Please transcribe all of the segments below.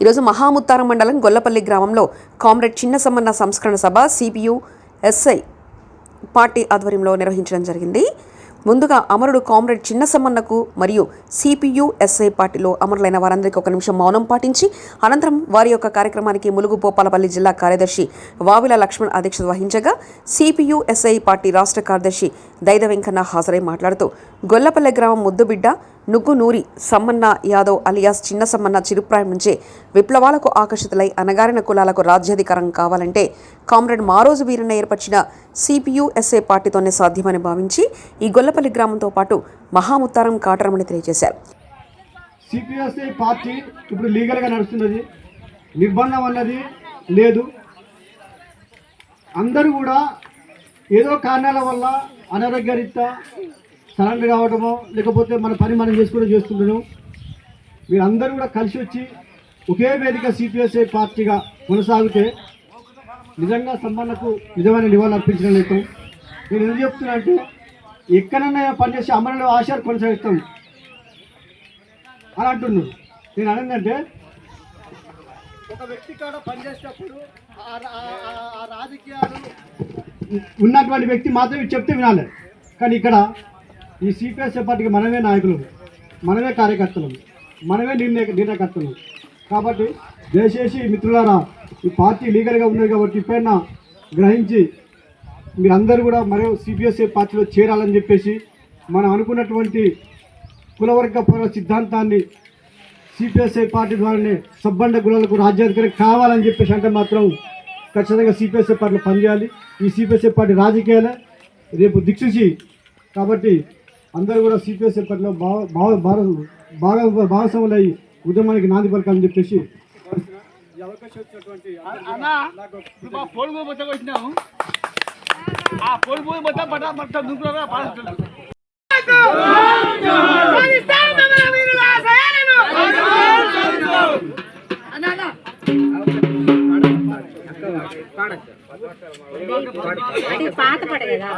ఈరోజు మహాముత్తారం మండలం గొల్లపల్లి గ్రామంలో కామ్రేడ్ చిన్న సమ్మన్న సంస్కరణ సభ సిపియు ఎస్ఐ పార్టీ ఆధ్వర్యంలో నిర్వహించడం జరిగింది. ముందుగా అమరుడు కామ్రేడ్ చిన్న సమ్మన్నకు మరియు సిపియు ఎస్ఐ పార్టీలో అమరులైన వారందరికీ ఒక నిమిషం మౌనం పాటించి అనంతరం వారి యొక్క కార్యక్రమానికి ములుగు పోపాలపల్లి జిల్లా కార్యదర్శి వావిల లక్ష్మణ్ అధ్యక్షత వహించగా సిపియు ఎస్ఐ పార్టీ రాష్ట్ర కార్యదర్శి దైద వెంకన్న హాజరై మాట్లాడుతూ గొల్లపల్లె గ్రామం ముద్దుబిడ్డ నుగ్గునూరి సమ్మన్న యాదవ్ అలియాస్ చిన్న సమ్మన్న చిరుప్రాయం నుంచే విప్లవాలకు ఆకర్షితులై అనగారిన కులాలకు రాజ్యాధికారం కావాలంటే కామ్రేడ్ మారోజు వీరన్న ఏర్పరిచిన సిపియుఎస్ఏ పార్టీతోనే సాధ్యమని భావించి ఈ గొల్లపల్లి గ్రామంతో పాటు మహాముత్తారం కాటరమని తెలియజేశారు. సిపిఎస్ఐ పార్టీ ఇప్పుడు లీగల్గా నడుస్తున్నది. నిర్బంధం అన్నది లేదు. అందరూ కూడా ఏదో కారణాల వల్ల అనారోగ్యరీత్యా సరెండర్ కావడమో లేకపోతే మన పని మనం చేసుకుంటూ చేస్తుండడం మీరందరూ కూడా కలిసి వచ్చి ఒకే వేదిక సిపిఎస్ఐ పార్టీగా కొనసాగితే నిజంగా సమ్మన్నకు నిజమైన నివాళులు అర్పించడం లేదు. నేను ఎందుకు చెప్తున్నా అంటే ఎక్కడన్నా పనిచేసే అమరులో ఆశలు కొనసాగిస్తాం. అని అంటున్నాడు నేను అనేందంటే ఒక వ్యక్తి కాడ పనిచేసేటప్పుడు రాజకీయాలు ఉన్నటువంటి వ్యక్తి మాత్రమే చెప్తే వినాలి. కానీ ఇక్కడ ఈ సిపిఎస్ పార్టీకి మనమే నాయకులు మనమే కార్యకర్తలు మనమే నిర్ణయ నిర్ణయకర్తలు. కాబట్టి దయచేసి మిత్రులారా ఈ పార్టీ లీగల్గా ఉన్నది కాబట్టి ఇప్పుడైనా గ్రహించి మీరందరూ కూడా మరో సిపిఎస్ఏ పార్టీలో చేరాలని చెప్పేసి మనం అనుకున్నటువంటి కులవర్గ పౌర సిద్ధాంతాన్ని సిపిఎస్ఐ పార్టీ ద్వారానే సబ్బండ కులాలకు రాజ్యాధికారం కావాలని చెప్పేసి అంటే మాత్రం ఖచ్చితంగా సిపిఎస్ఐ పార్టీలో పనిచేయాలి. ఈ సిపిఎస్ఐ పార్టీ రాజకీయాలే రేపు దిక్సూచి కాబట్టి అందరూ కూడా సిపిఎస్ఐ పార్టీలో బాగా బాగా భాగస్వాములు అయ్యి ఉద్యమానికి నాంది పలకాలని చెప్పేసి ఈ అవకాశం ఫోన్ మొత్తం వచ్చినాము ఆ ఫోన్ పోయి మొత్తం పట్ట పాత పడ కదా.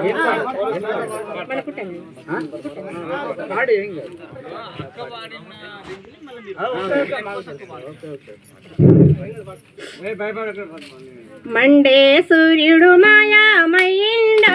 మండే సూర్యుడు మాయామయ్యిండా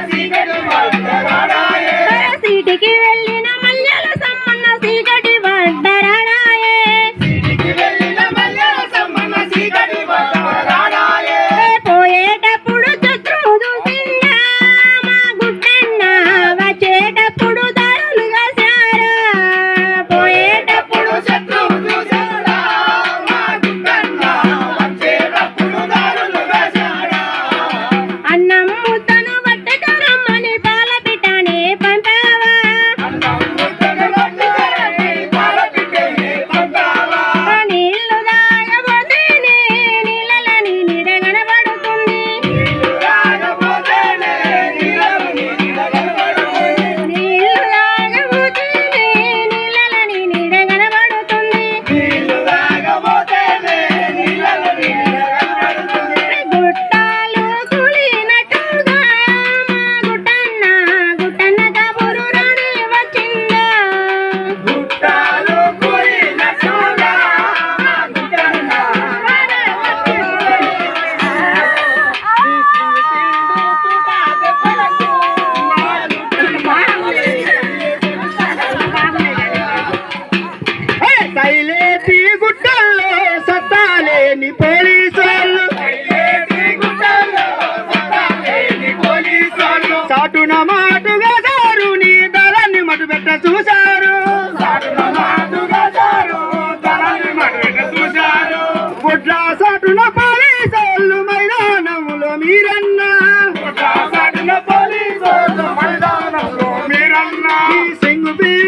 ভোট